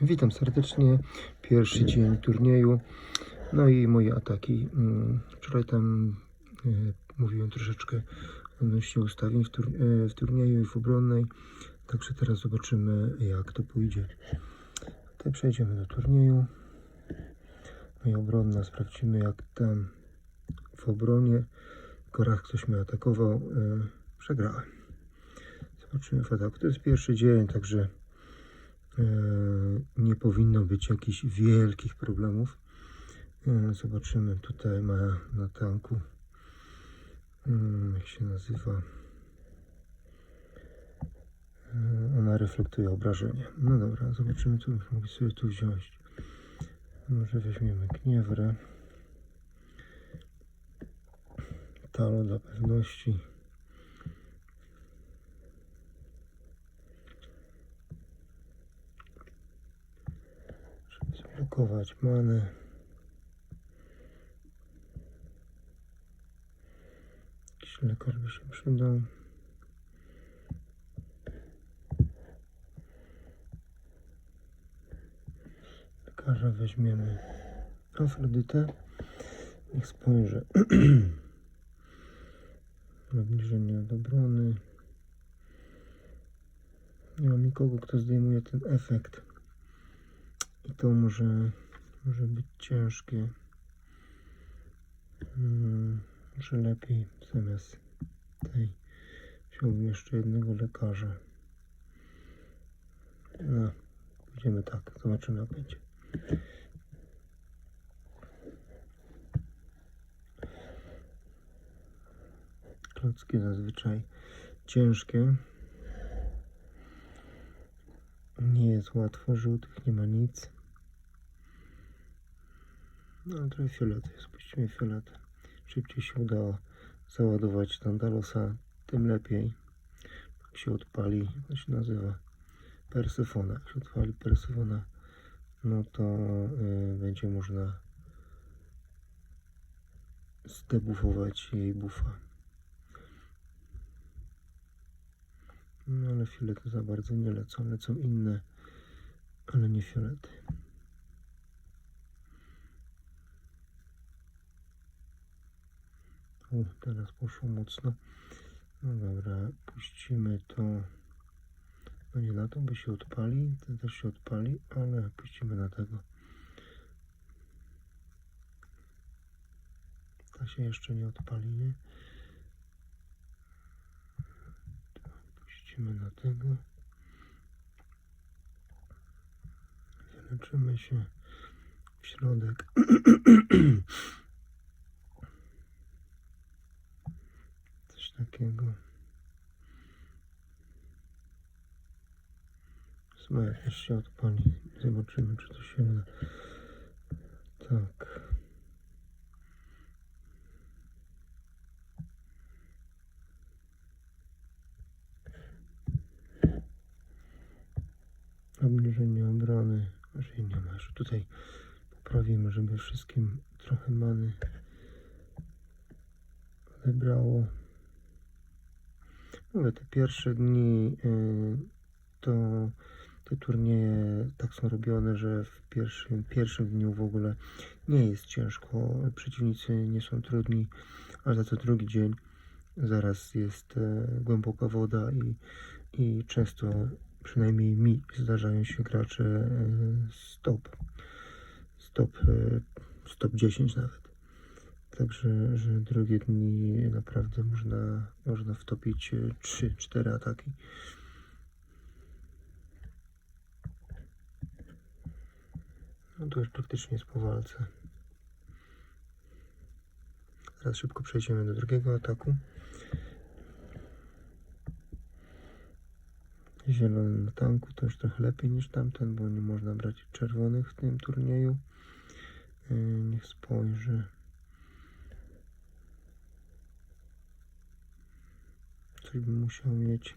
Witam serdecznie. Pierwszy dzień turnieju. No i moje ataki. Mm, Wczoraj tam e, mówiłem troszeczkę odnośnie ustawień w, e, w turnieju i w obronnej. Także teraz zobaczymy jak to pójdzie. Tutaj przejdziemy do turnieju. No i obronna. Sprawdzimy jak tam w obronie. Korach ktoś mnie atakował. E, Przegrałem. Zobaczymy w ataku. To jest pierwszy dzień, także nie powinno być jakichś wielkich problemów. E, Zobaczymy, tutaj ma na tanku, mm, jak się nazywa, E, ona reflektuje obrażenie. No dobra, zobaczymy, co mogli sobie tu wziąć. Może weźmiemy gniewrę. Talo dla pewności. Żeby zablokować manę. Jakiś lekarz by się przydał. Lekarza weźmiemy Afrodytę. Niech spojrzę. Obniżenie od obrony. Nie mam nikogo, kto zdejmuje ten efekt. I to może, może być ciężkie. Hmm, może lepiej zamiast tej wziąłbym jeszcze jednego lekarza. No, pójdziemy tak, zobaczymy jak będzie. Klocki zazwyczaj ciężkie. Nie jest łatwo, żółtych nie ma nic. No ale trochę fioletu jest, puścimy fiolet. Szybciej się udało załadować Tandalosa, tym lepiej. Jak się odpali, to się nazywa, Persefona. Jak się odpali Persefona, no to y, będzie można zdebufować jej bufa. No ale fiolety za bardzo nie lecą, lecą inne, ale nie fiolety. Teraz poszło mocno. No dobra, puścimy to. No nie na to by się odpali, to też się odpali, ale puścimy na tego. Ta się jeszcze nie odpali, nie? Puścimy na tego. Wyleczymy się w środek. takiego. Słuchaj, też odpali. Zobaczymy, czy to się uda. Tak. Obniżenie obrony. Jej nie ma. Jeszcze tutaj poprawimy, żeby wszystkim trochę many odebrało. Mówię, te pierwsze dni y, to te turnieje tak są robione, że w pierwszym, pierwszym dniu w ogóle nie jest ciężko. Przeciwnicy nie są trudni, a za to drugi dzień zaraz jest e, głęboka woda i, i często, przynajmniej mi, zdarzają się gracze e, stop. Stop, e, stop 10 nawet. Także, że drugie dni naprawdę można, można wtopić 3-4 ataki. No to już praktycznie jest po walce. Teraz szybko przejdziemy do drugiego ataku. Zielony na tanku to już trochę lepiej niż tamten, bo nie można brać czerwonych w tym turnieju. Yy, Niech spojrzy. Coś bym musiał mieć.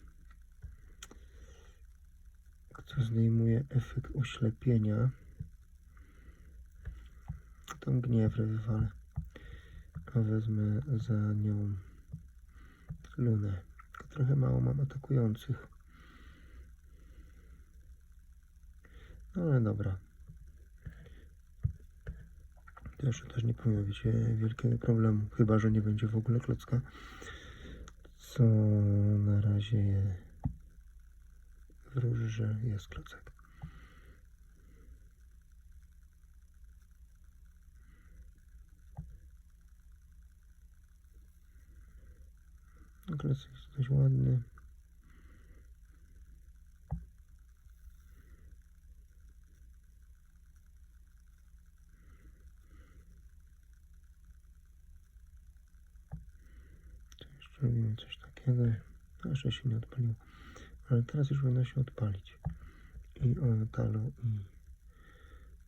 Kto zdejmuje efekt oślepienia. Tą gniewrę wywalę. A wezmę za nią lunę. Trochę mało mam atakujących. Ale dobra. Jeszcze też nie powinno być e, wielkiego problemu, chyba że nie będzie w ogóle klocka. Co na razie wróży, że jest klocek. Klocek jest dość ładny. Tu jeszcze robimy coś takiego. No, Jeszcze się nie odpaliło. Ale teraz już powinno się odpalić. I o talu i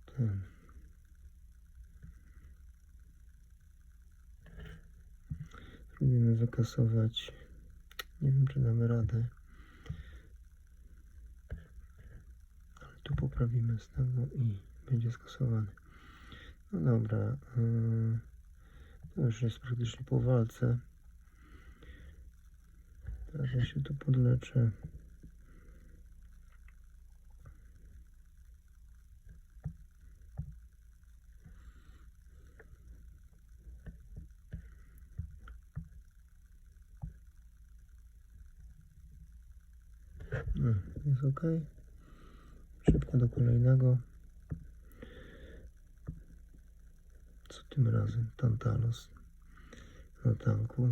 ten. Spróbujemy wykasować. Nie wiem, czy damy radę. Ale tu poprawimy znowu i będzie skasowany. No dobra. Yy, to już jest praktycznie po walce. Ja się tu podleczę. No, jest ok. Szybko do kolejnego. Co tym razem? Tantalos na tanku.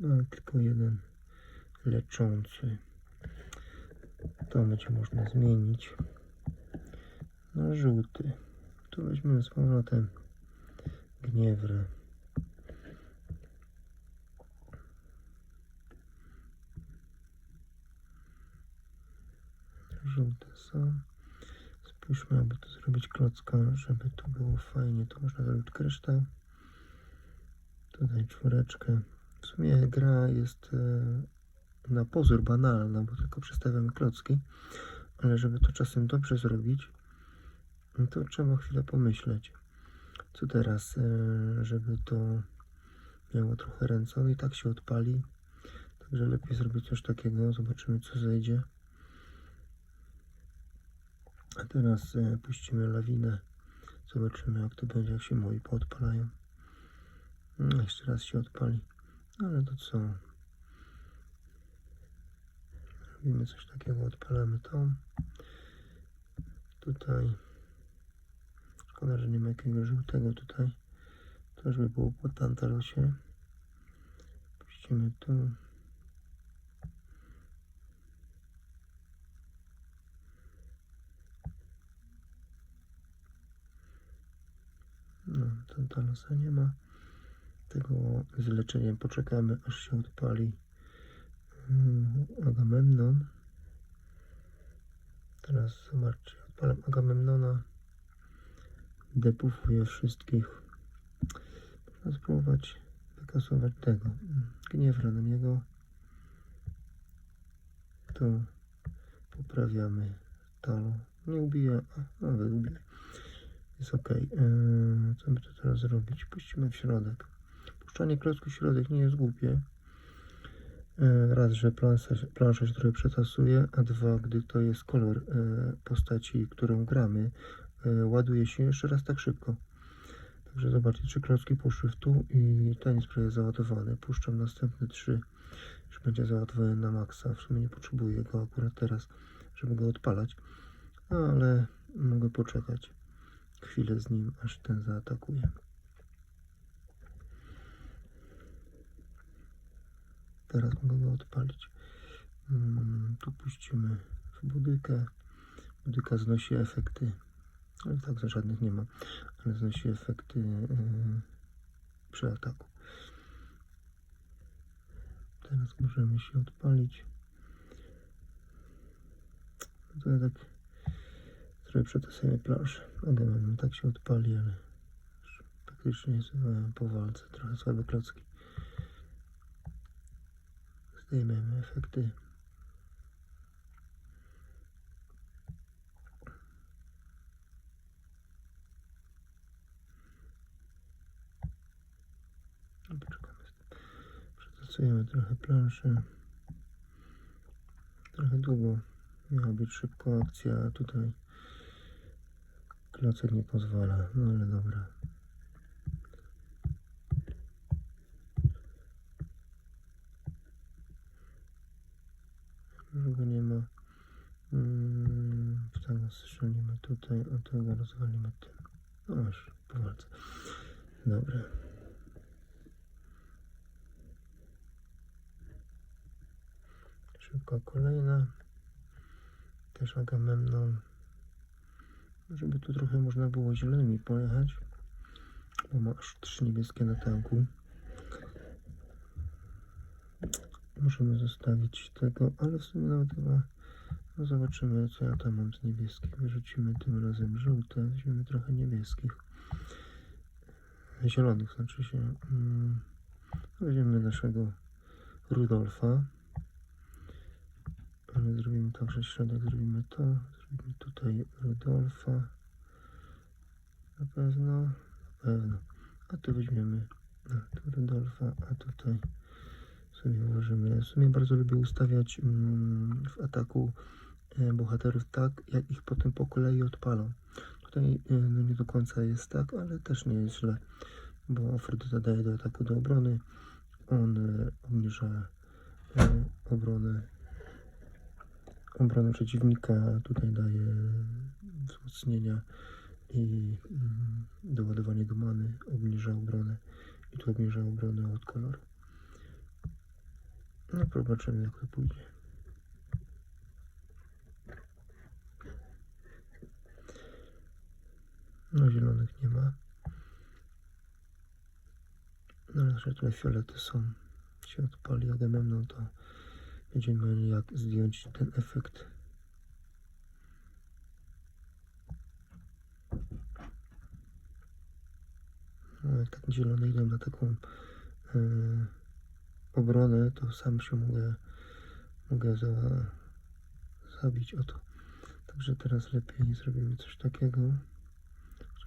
No, tylko jeden leczący. To będzie można zmienić na żółty. Tu weźmiemy z powrotem gniewrę. Żółte są. Spójrzmy, aby to zrobić klocka, żeby to było fajnie. Tu można zrobić kryształ. Tutaj czwóreczkę. W sumie gra jest e, na pozór banalna, bo tylko przestawiamy klocki, ale żeby to czasem dobrze zrobić, no to trzeba chwilę pomyśleć. Co teraz, e, żeby to miało trochę ręce, i tak się odpali, także lepiej zrobić coś takiego, zobaczymy co zejdzie. A teraz e, puścimy lawinę, zobaczymy jak to będzie, jak się moi poodpalają. No, jeszcze raz się odpali, ale to co, Robimy coś takiego, odpalamy to. Tutaj. Szkoda, że nie ma jakiegoś żółtego tutaj. To już by było po Tantalosie. Puścimy tu. No, Tantalosa nie ma. Tego z leczeniem poczekamy, aż się odpali Agamemnon. Teraz zobaczcie, odpalam Agamemnona. Depufuję wszystkich. Można spróbować wykasować tego. Gniewra na niego. Tu poprawiamy talo. Nie ubija, a nawet ubija. Jest ok. Co by to teraz zrobić? Puścimy w środek. Puszczanie klocku w środek nie jest głupie. E, Raz, że plansza, się trochę przetasuje, a dwa, gdy to jest kolor e, postaci, którą gramy, e, ładuje się jeszcze raz tak szybko. Także zobaczcie, trzy klocki poszły w tu i ten jest prawie załadowany. Puszczam następne trzy, już będzie załadowany na maksa. W sumie nie potrzebuję go akurat teraz, żeby go odpalać, ale mogę poczekać chwilę z nim, aż ten zaatakuje. Teraz mogę go odpalić. Mm, tu puścimy w budykę. Budyka znosi efekty. Ale tak za żadnych nie ma. Ale znosi efekty yy, przy ataku. Teraz możemy się odpalić. To ja tak trochę przetasujemy planszę. Agamemnon tak się odpali, ale praktycznie jest e, po walce. Trochę słabe klocki. Zdejmiemy efekty. Poczekamy. Przetestujemy trochę planszę. Trochę długo miała być szybko akcja, a tutaj Klocek nie pozwala, no ale dobra. Już go nie ma. Mm, tego strzelimy tutaj, a tego rozwalimy tym. No już, po walce. Dobra. Szybko kolejna. Też Agamemnon. Żeby tu trochę można było zielonymi pojechać. Bo ma aż trzy niebieskie na tanku. Możemy zostawić tego, ale w sumie nawet chyba zobaczymy co ja tam mam z niebieskich. Wyrzucimy tym razem żółte, weźmiemy trochę niebieskich. Zielonych znaczy się. Mm, Weźmiemy naszego Rudolfa. Ale zrobimy tak, że środek zrobimy to. Zrobimy tutaj Rudolfa. Na pewno, na pewno. A tu weźmiemy no, tu Rudolfa, a tutaj sobie ułożymy. W sumie bardzo lubię ustawiać mm, w ataku bohaterów tak, jak ich potem po kolei odpalą. Tutaj e, no nie do końca jest tak, ale też nie jest źle, bo Afrodyta daje do ataku do obrony, on e, obniża e, obronę obronę przeciwnika, tutaj daje wzmocnienia i mm, doładowanie do many, obniża obronę i tu obniża obronę od koloru. No zobaczymy jak to pójdzie. No zielonych nie ma. No że tutaj fiolety są. Się odpali Agamemnon, to będziemy mieli jak zdjąć ten efekt. No jak tak zielone idą na taką e, obronę, to sam się mogę, mogę za, zabić o to. Także teraz lepiej zrobimy coś takiego.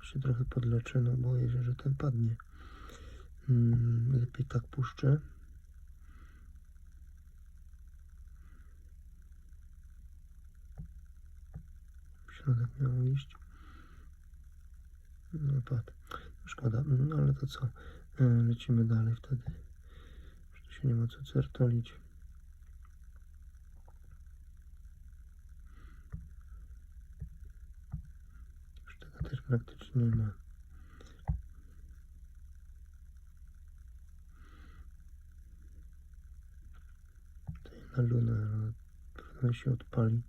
Się trochę podleczę, no boję się, że ten padnie. Mm, lepiej tak puszczę. Środek miało iść. No padł. Szkoda, no ale to co? E, Lecimy dalej wtedy. Już tu się nie ma co certolić. Też praktycznie nie ma. Tutaj na lunę, trudno się odpali.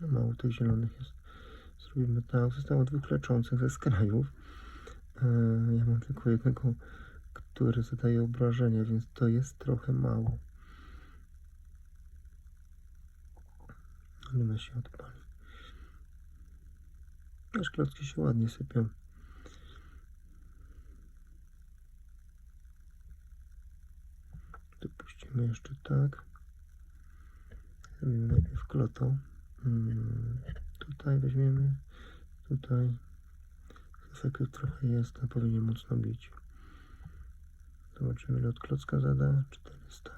Mało tych zielonych jest. Zrobimy tak. Zostało dwóch leczących ze skrajów. E, Ja mam tylko jednego, który zadaje obrażenia, więc to jest trochę mało. Luna się odpali. Aż klocki się ładnie sypią. Tu puścimy jeszcze tak. Zrobimy najpierw klotą. Mm, Tutaj weźmiemy. Tutaj. Efektów trochę jest, a powinien mocno bić. Zobaczymy ile od klocka zada. 400.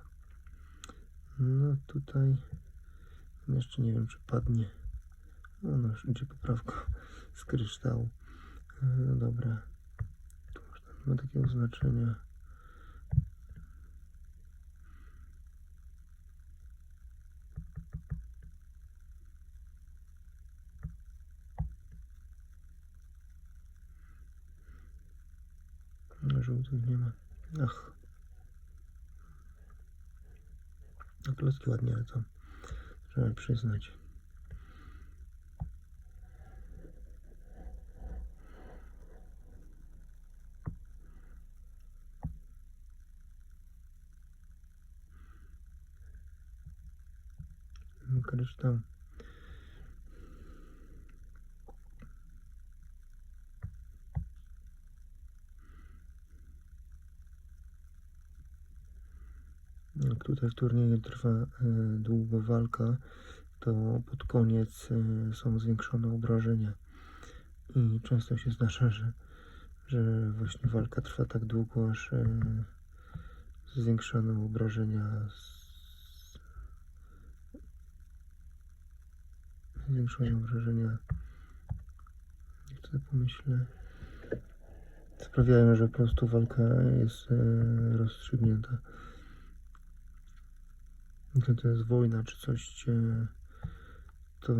No tutaj jeszcze nie wiem czy padnie. No, już idzie poprawka z kryształu. No dobra. Tu można, nie ma takiego znaczenia. No, żółtych nie ma. Ach. No klocki ładnie lecą. Trzeba przyznać. Kryształ. Jak tutaj w turnieju trwa e, długo walka, to pod koniec e, są zwiększone obrażenia. I często się zdarza, że, że właśnie walka trwa tak długo, aż e, zwiększone obrażenia z, zwiększają wrażenia. Jak sobie pomyślę. Sprawiają, że po prostu walka jest rozstrzygnięta. To, to jest wojna czy coś, e, to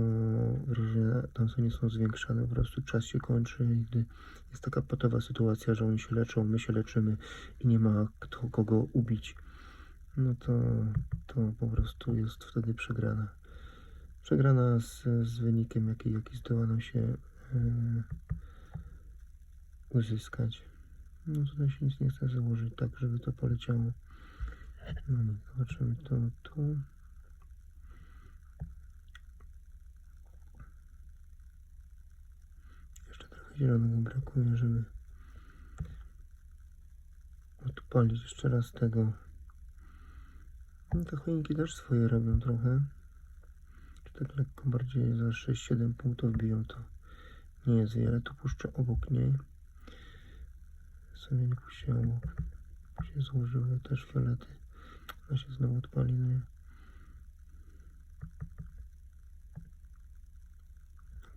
wrażenia tam są zwiększane, po prostu czas się kończy i gdy jest taka patowa sytuacja, że oni się leczą, my się leczymy i nie ma kto kogo ubić, no to, to po prostu jest wtedy przegrana. Przegrana z, z wynikiem, jaki, jaki zdoła nam się e, uzyskać. No tutaj się nic nie chce założyć tak, żeby to poleciało. No zobaczymy to tu. Jeszcze trochę zielonego brakuje, żeby odpalić jeszcze raz tego. No te choinki też swoje robią trochę. Czy tak lekko bardziej za 6-7 punktów biją to nie jest wiele. Tu puszczę obok niej. Nie puściłem obok. Się złożyły też fiolety. Ona się znowu odpali, no nie?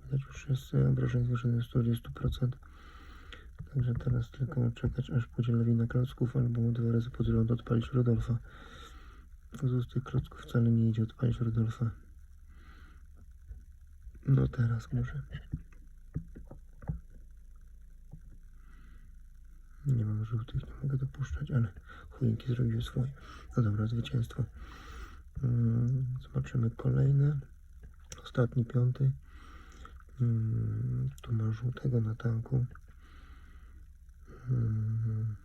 Widać już jest obrażeń do 40%. Także teraz tylko czekać aż pójdzie lawina klocków albo dwa razy pod rząd odpalić Rodolfa. Z tych klocków wcale nie idzie odpalić Rodolfa. No teraz może. Nie mam żółtych, nie mogę dopuszczać, ale choinki zrobiły swoje. No dobra, zwycięstwo. Mm, Zobaczymy kolejne. Ostatni, piąty. Mm, Tu ma żółtego na tanku. Mm,